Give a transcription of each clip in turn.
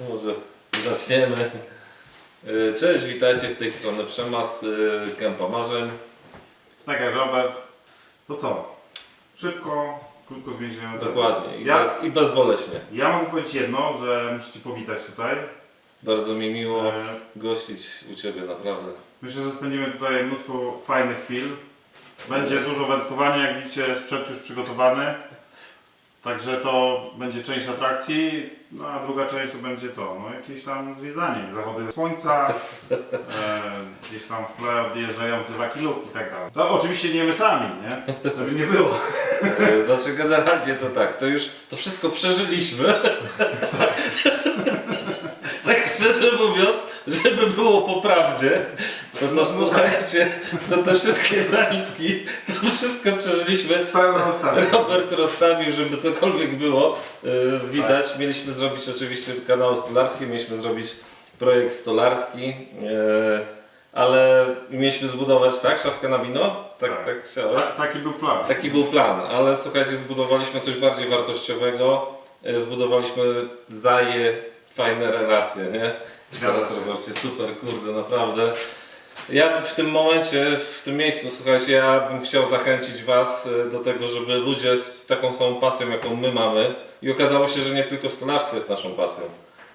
Może zaczniemy. Y, Cześć, witajcie z tej strony Przemas, y, Kępa Marzeń. Snacker Robert. To co? Szybko, krótko zwięźlione. Dokładnie. I, Ja, bez, I bezboleśnie. ja mogę powiedzieć jedno, że musicie powitać tutaj. Bardzo mi miło E, gościć u Ciebie, naprawdę. Myślę, że spędzimy tutaj mnóstwo fajnych chwil. Będzie dużo wędkowania, jak widzicie sprzęt już przygotowany. Także to będzie część atrakcji, no a druga część to będzie co? No jakieś tam zwiedzanie, zachody słońca, e, gdzieś tam w tle odjeżdżający Lucky Luke i tak dalej. To oczywiście nie my sami, nie? Żeby nie było. Y, Znaczy generalnie to tak, to już to wszystko przeżyliśmy. tak szczerze mówiąc, żeby było po prawdzie, to, to No, no słuchajcie, to te wszystkie wędki, to wszystko przeżyliśmy. Robert rozstawił, żeby cokolwiek było yy, widać. Mieliśmy zrobić oczywiście kanał stolarski, mieliśmy zrobić projekt stolarski, yy, ale mieliśmy zbudować, tak, szafkę na wino? Tak, tak, Tak. chciałeś? Ta, taki był plan. Taki był plan, ale słuchajcie, zbudowaliśmy coś bardziej wartościowego, yy, zbudowaliśmy zaje fajne relacje, nie? Jeszcze Zgadza raz. Robercie, super, kurde, naprawdę. Ja w tym momencie, w tym miejscu, słuchajcie, ja bym chciał zachęcić Was y, do tego, żeby ludzie z taką samą pasją, jaką my mamy i okazało się, że nie tylko stolarstwo jest naszą pasją,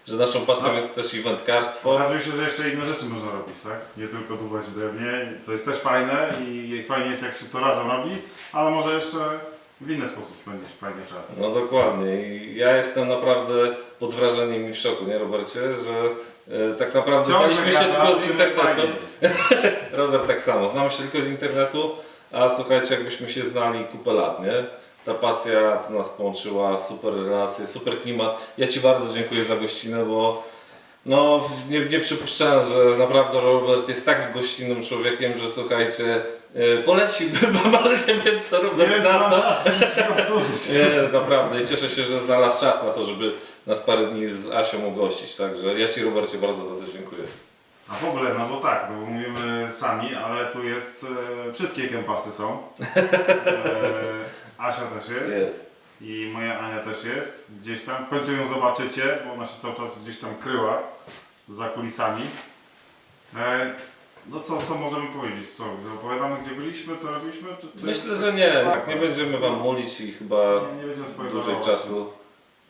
że naszą pasją No. jest też i wędkarstwo. Okazuje się, że jeszcze inne rzeczy można robić, tak? Nie tylko dłubać w drewnie, co jest też fajne i fajnie jest jak się to razem robi, ale może jeszcze w inny sposób spędzić fajny czas. No dokładnie i ja jestem naprawdę pod wrażeniem i w szoku, nie Robercie, że y, tak naprawdę znaliśmy się gada, tylko z internetu. Robert tak samo, znamy się tylko z internetu, a słuchajcie, jakbyśmy się znali kupę lat, nie? Ta pasja to nas połączyła, super relacje, super klimat. Ja Ci bardzo dziękuję za gościnę, bo no, nie, nie przypuszczałem, że naprawdę Robert jest tak gościnnym człowiekiem, że słuchajcie, poleciłbym Wam, ale nie wiem co Nie wiem, na mam to. czas wszystkiego obsłużyć. Nie, naprawdę i cieszę się, że znalazł czas na to, żeby nas parę dni z Asią ugościć, także ja Ci Robercie bardzo za to dziękuję. A w ogóle, no bo tak, no bo mówimy sami, ale tu jest, e, wszystkie kępasy są. E, Asia też jest. Jest. I moja Ania też jest. Gdzieś tam, w końcu ją zobaczycie, bo ona się cały czas gdzieś tam kryła za kulisami. E, no co, co możemy powiedzieć? Co, opowiadamy gdzie byliśmy, co robiliśmy? Myślę, że nie, tak, nie będziemy Wam mulić i chyba Nie, nie będziemy dłużej czasu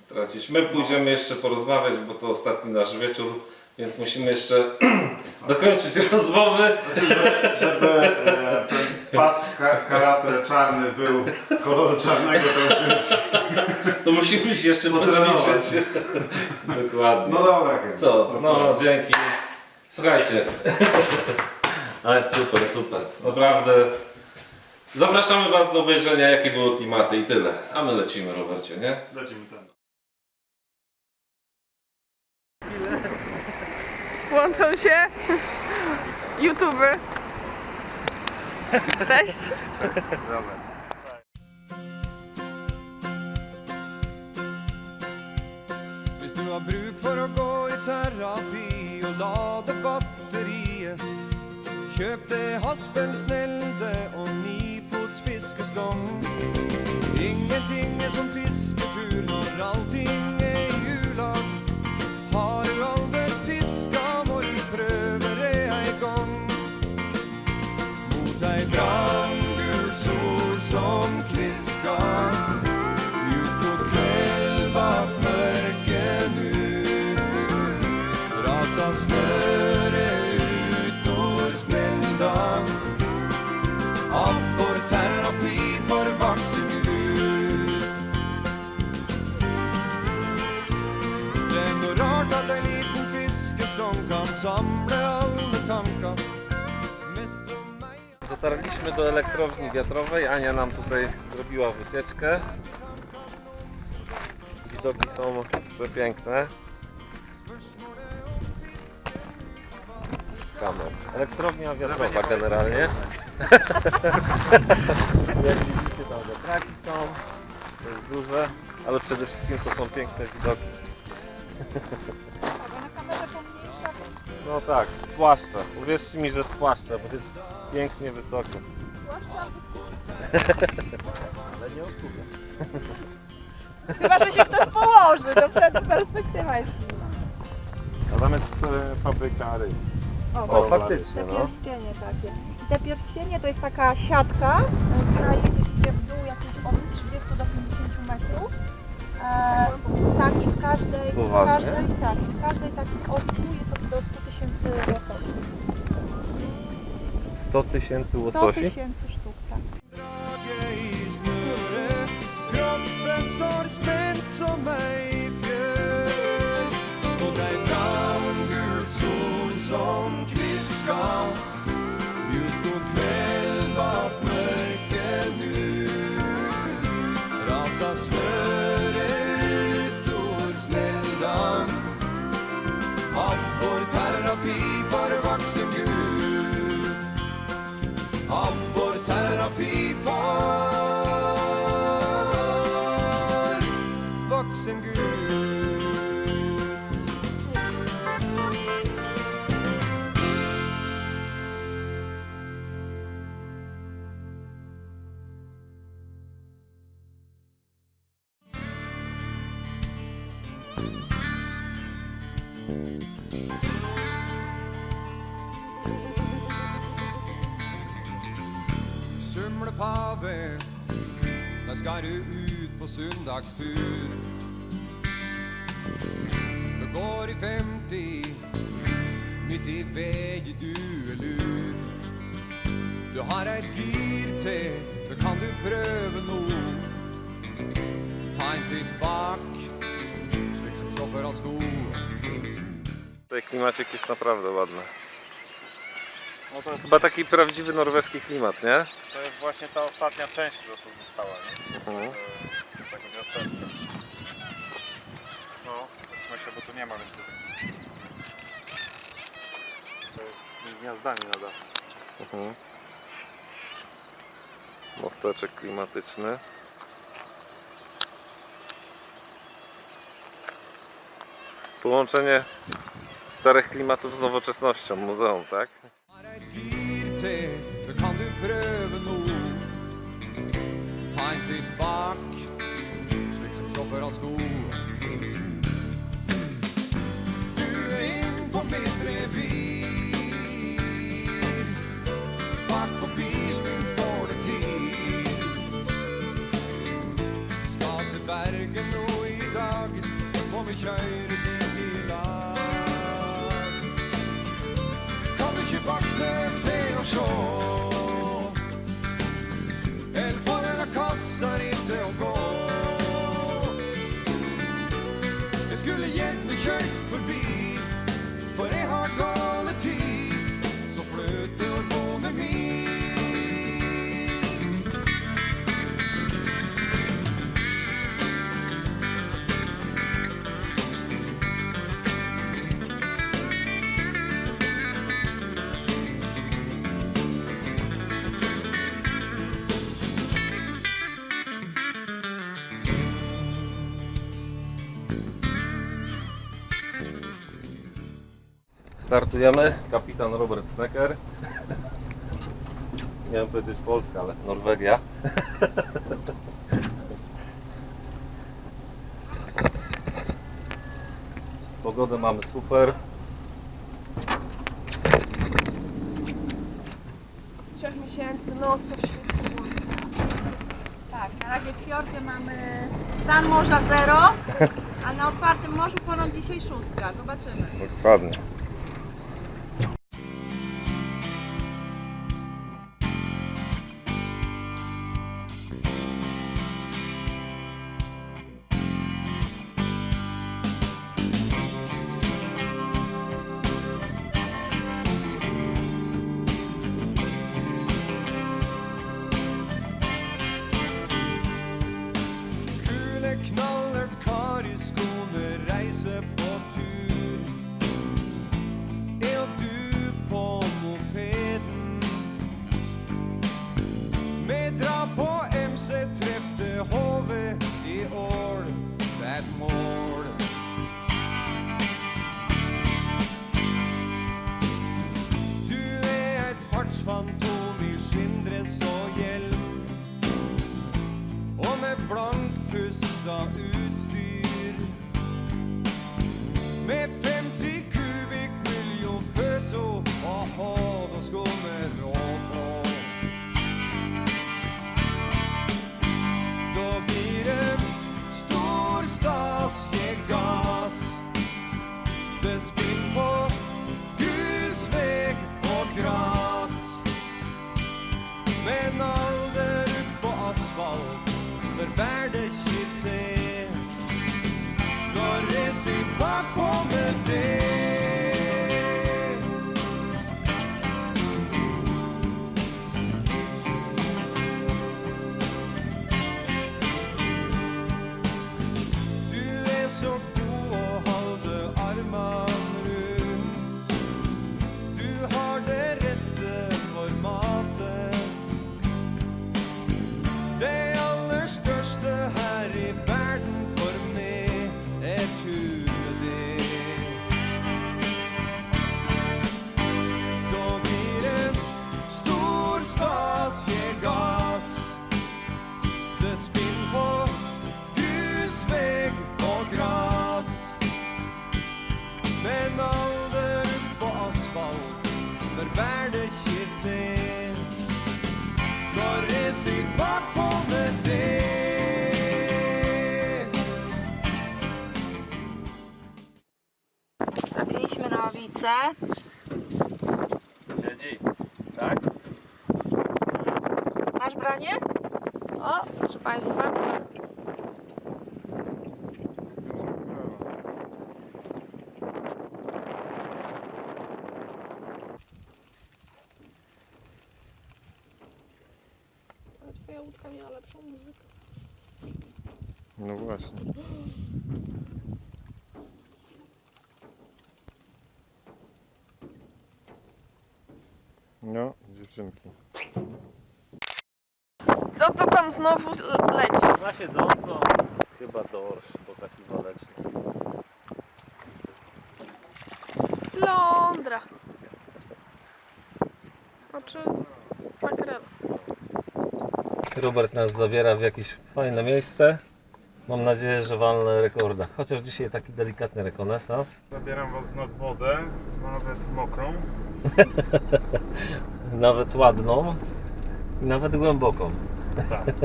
tracić. My pójdziemy jeszcze porozmawiać, bo to ostatni nasz wieczór, więc musimy jeszcze dokończyć rozmowy. Znaczy, że- żeby e, ten pas ka karate czarny był koloru czarnego, to już... To musimy się jeszcze Potrenować. poćwiczyć. Dokładnie. No dobra. Co? No, co? dzięki. Słuchajcie. Ale super, super. Naprawdę. Zapraszamy Was do obejrzenia, jakie były klimaty i tyle. A my lecimy, Robercie, nie? Lecimy ten. Łączą się YouTuby. Cześć. Hvis du har bruk for å gå i terapi og lade Kjøp det haspelsnelde og Nifots fiskestong. Ingenting er som fisketur når allting Dotarliśmy do elektrowni wiatrowej. Ania nam tutaj zrobiła wycieczkę. Widoki są przepiękne. Kamer. Elektrownia wiatrowa generalnie. Jak widzicie tam wiatraki są. To jest duże, ale przede wszystkim to są piękne widoki. No tak, płaszcze. Uwierzcie mi, że z płaszcze, bo jest pięknie wysoko. Ale nie odkupię. Chyba, że się ktoś położy, to wtedy perspektywa jest inna. A tam jest e, fabryka ryb. O, O, właśnie, faktycznie, te no. pierścienie takie. I te pierścienie to jest taka siatka, y, która jedzie się w dół jakieś od 30 do 50 metrów. E, tak i w każdej, w Poważnie? każdej, tak, w każdej takiej dół jest od do 100 tysięcy łososi. 100 tysięcy 100 łososi? tysięcy sztuk, tak. Som din Gud. Sumle pave, da skal du ut på søndagstur. Mitt i väg du är lur Du har ett gir til Det kan du prøve nå Ta en titt bak Slik som sjåfør har sko Tutaj klimacik jest naprawdę ładny. No to jest, Chyba taki prawdziwy norweski klimat, nie? to jest właśnie ta ostatnia część, która tu została, nie? Mhm. E, tego miasteczka. No, myślę, bo tu nie ma więcej. To jest gniazdami na dachu. Mhm. Mosteczek klimatyczny. Połączenie starych klimatów z nowoczesnością, muzeum, tak? Du prøve nå. Ta en titt kjøre dit i lag. Kan du ikke vakne til å sjå En av kassa til å gå Jeg skulle gjerne kjørt forbi For jeg har gale Startujemy. Kapitan Robert Snecker. Miałem powiedzieć Polska, ale Norwegia. Pogodę mamy super. Z trzech miesięcy, no stop świeci na razie w fiordzie mamy stan morza zero, a na otwartym morzu ponoć dzisiaj szóstka. Zobaczymy. Dokładnie. Twoja łódka miała lepszą muzykę. No właśnie. No, dziewczynki. Co to tam znowu le- leci? Na siedząco. Chyba dorsz, bo taki waleczny. Lądra. Znaczy. Robert nas zabiera w jakieś fajne miejsce. Mam nadzieję, że walnę rekorda. Chociaż dzisiaj taki delikatny rekonesans. Zabieram Was nad wodę, nawet mokrą. Nawet ładną i nawet głęboką. Tak.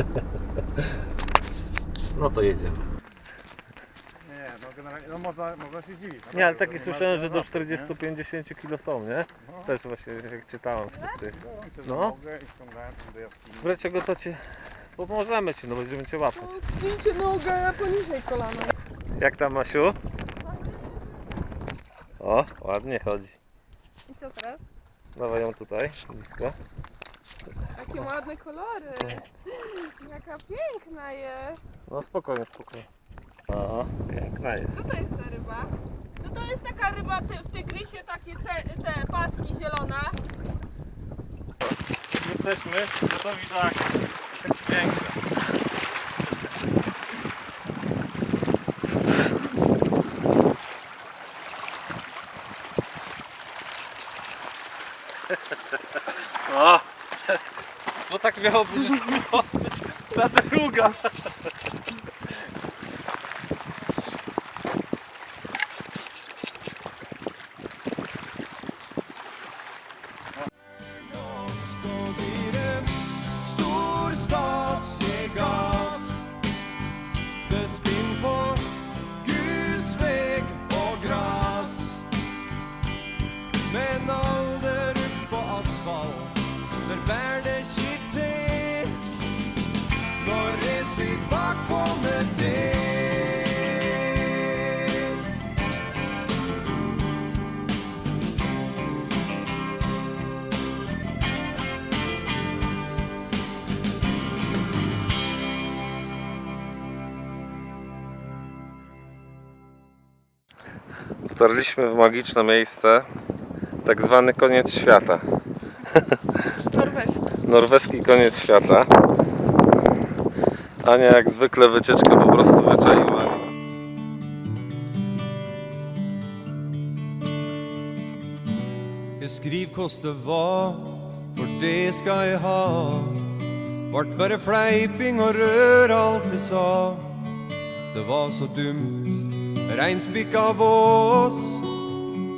No to jedziemy. Nie, no generalnie, no można, można się zdziwić. Nie, ale takie słyszałem, że do 40-50 kg są, nie? Też właśnie jak czytałem w tych. No. No. Wreszcie go to ci pomożemy ci, no będziemy cię łapać. Zdjęcie nogę poniżej kolana. Jak tam Masiu? O, ładnie chodzi. I co teraz? Dawaj ją tutaj, blisko. Jakie ładne kolory. Jaka piękna jest. No spokojnie, spokojnie. O, piękna jest. Co to jest za ryba? Co to jest taka ryba ty, w tygrysie, takie ce, te paski zielona? Jesteśmy gotowi do akcji. Piękne. O! Bo tak miało być, że to miało być ta druga. Dotarliśmy w magiczne miejsce, tak zwany koniec świata. Norweski. Norweski koniec świata. Ania jak zwykle wycieczkę po prostu wyczaiła. Jeg skriv hvordan det var, for det skal jeg ha. Vart bare fleiping og rør alt jeg sa. Det var så dumt, reinspikka vås.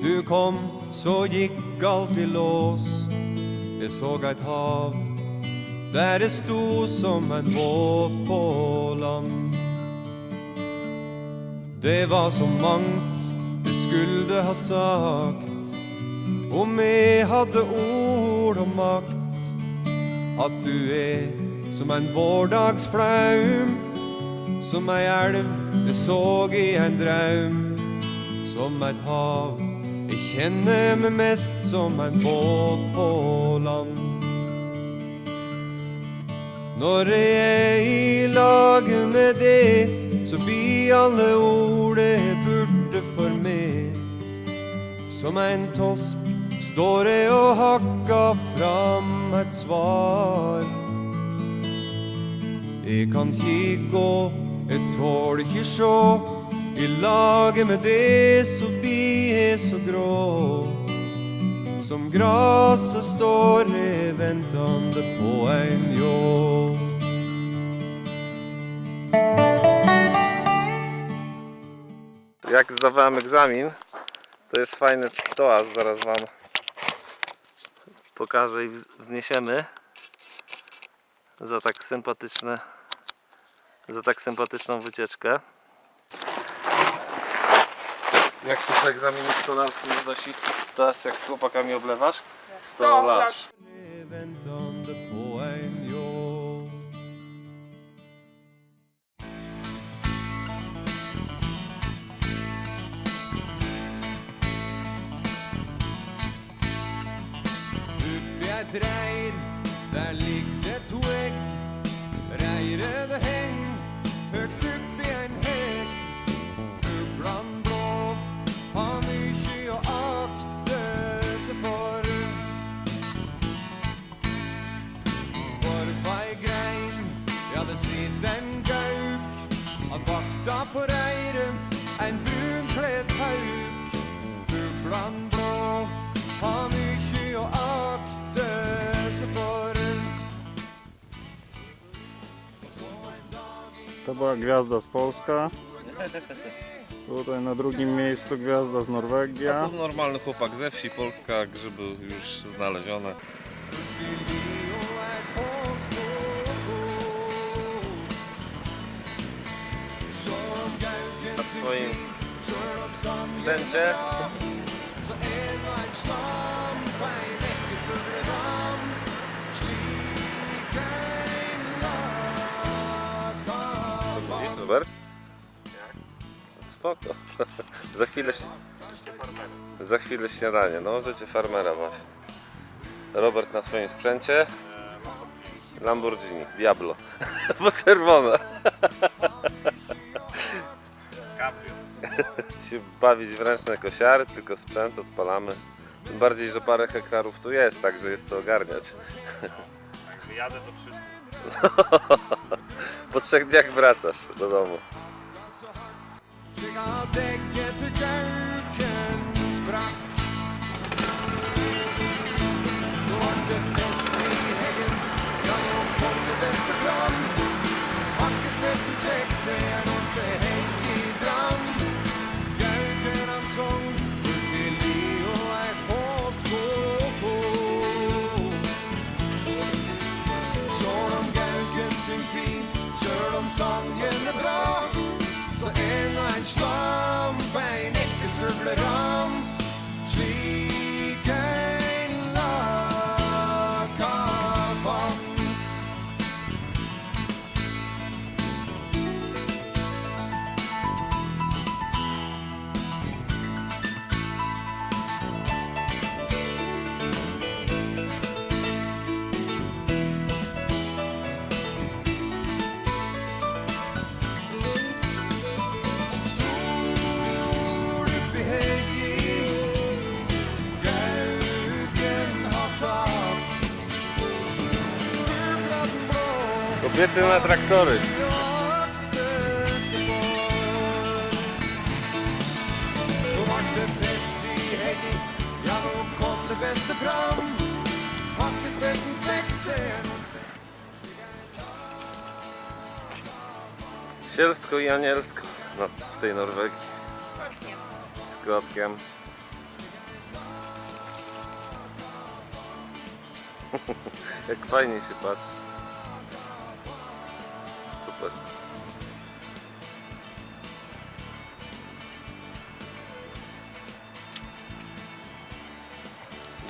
Du kom, så gikk alt i lås. Jeg så et hav, der det sto som en båt på land. Det var så mangt det skulle ha sagt. Om jeg hadde ord og makt At du er som en vårdagsflaum Som ei elv jeg så i en draum Som et hav. Jeg kjenner meg mest som en båt på land. Når jeg er i lag med det Så blir alle ord jeg burde for meg. Som en tosk står jeg og hakker fram et svar. Jeg kan ikke gå, jeg tåler ikke sjå. I laget med det jeg så grå. Som står jeg på ljå. Jak zdawałem egzamin, to jest fajny toaz, zaraz Wam pokażę i wz- wzniesiemy za tak sympatyczne za tak sympatyczną wycieczkę. Jak się po egzaminie szkolarskim wnosi, teraz jak z chłopakami oblewasz? 100 lat. Väntande på en jobb Była gwiazda z Polska. Tutaj na drugim miejscu gwiazda z A to normalny chłopak ze wsi, Polska, grzyby już znalezione. Na swoim sprzęcie Spoko. Za chwilę się... Za chwilę śniadanie, no życie farmera właśnie. Robert na swoim sprzęcie. Lamborghini, Diablo. Bo czerwone. się bawić w ręczne kosiary, tylko sprzęt odpalamy. Tym bardziej, że parę hektarów tu jest, także jest co ogarniać. Jadę to wszystko. Po trzech dniach wracasz do domu. Slik av dekket til gauken sprakk. Nå vart det fest i heggen, ja nå kom det beste fram. Hakkespetten fikk seg en fikk seg en Sielsko i anielsko na- w tej Norwegii. Z kotkiem. Jak fajnie się patrzy.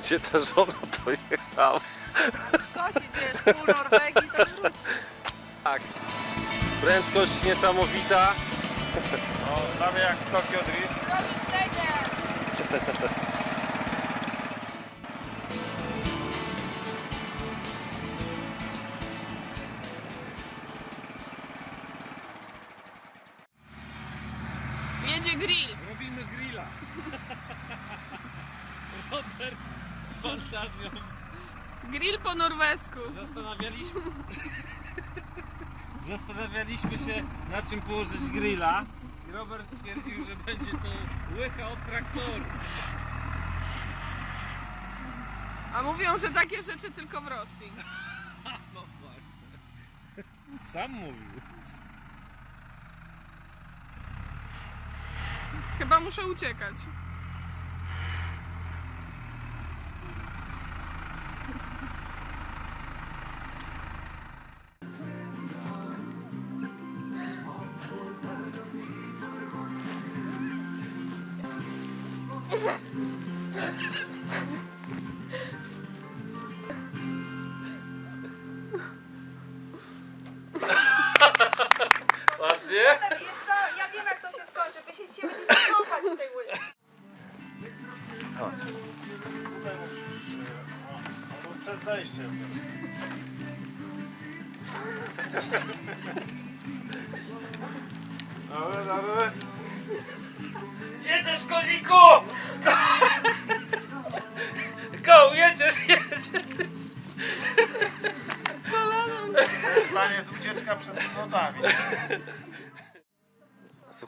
Gdzie ta żona pojechała? Kosić, wiesz, pół Norwegii, to już Tak. Prędkość niesamowita. No, prawie jak w Tokio Drift. Drogi śledzie! na czym położyć grilla. I Robert stwierdził, że będzie to łycha od traktoru. A mówią, że takie rzeczy tylko w Rosji. No właśnie. Sam mówił. Chyba muszę uciekać.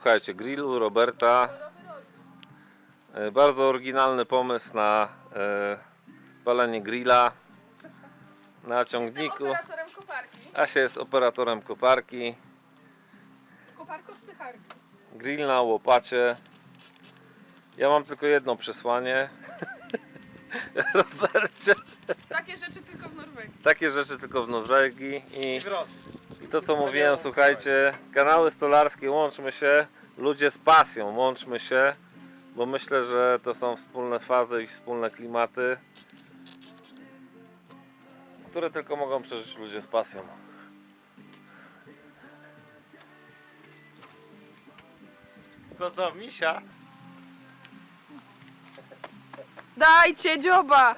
Słuchajcie, grill u Roberta. E, Bardzo oryginalny pomysł na e, palenie grilla na ciągniku. Asia jest operatorem koparki. Koparko spycharki. Grill na łopacie. Ja mam tylko jedno przesłanie. Robercie. Takie rzeczy tylko w Norwegii. Takie rzeczy tylko w Norwegii i W Rosji. I to co mówiłem, słuchajcie, kanały stolarskie, łączmy się, ludzie z pasją, łączmy się, bo myślę, że to są wspólne fazy i wspólne klimaty, które tylko mogą przeżyć ludzie z pasją. To co, misia? Dajcie dzioba!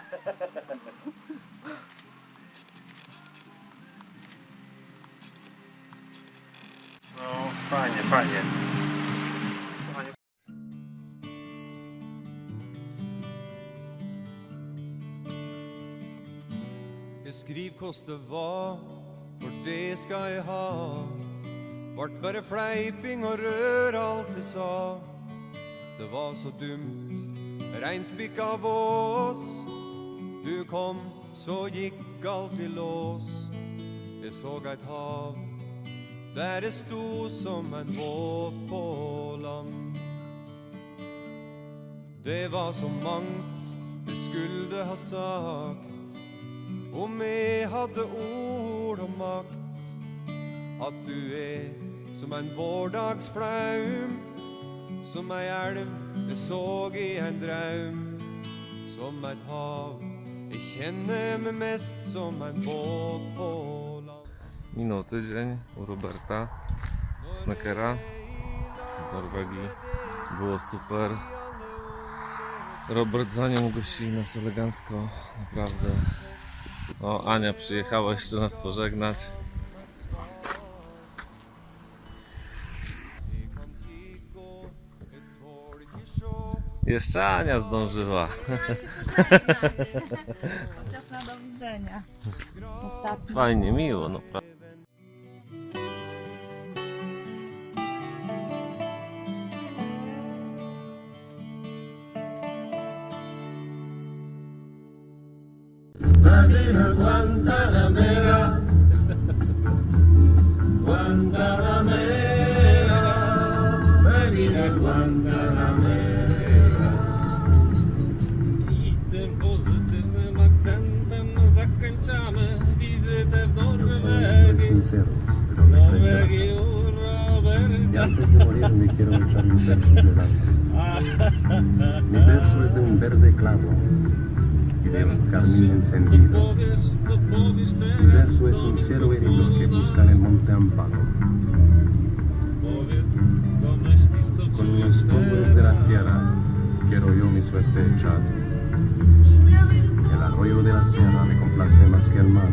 No, fajnie, fajnie. Jeg skriv koste var, for det skal jeg ha. Vart bare fleiping og rør alt jeg sa. Det var så dumt, reinspikka oss Du kom, så gikk alt i lås. Jeg så et hav, der det sto som en båt på land. Det var så mangt vi skulle ha sagt. Om jeg hadde ord og makt At du er som en vårdagsflaum Som ei elv jeg så i en draum Som et hav Jeg kjenner meg mest som en båt på land Minął tydzień u Roberta Snekera w Norwegii. Było super. Robert za nią gościł nas elegancko, naprawdę. O, Ania przyjechała jeszcze nas pożegnać. Jeszcze Ania zdążyła. Chociaż na do widzenia. Ostatni. Fajnie, miło, no encendido. Mi verso es un cielo herido que busca el monte Amparo. Con los polvos de la tierra quiero yo mi suerte echar. El arroyo de la sierra me complace más que el mar.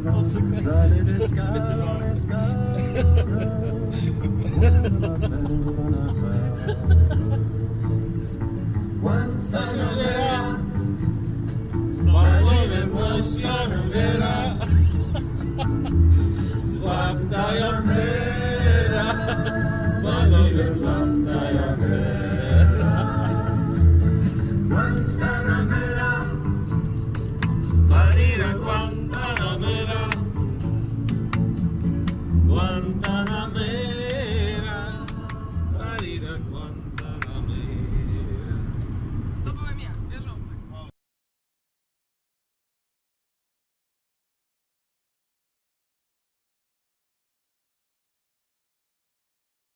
Jeszcze raz poczekaj J'allais d'escale en escale. Co się ubiera? Panowie,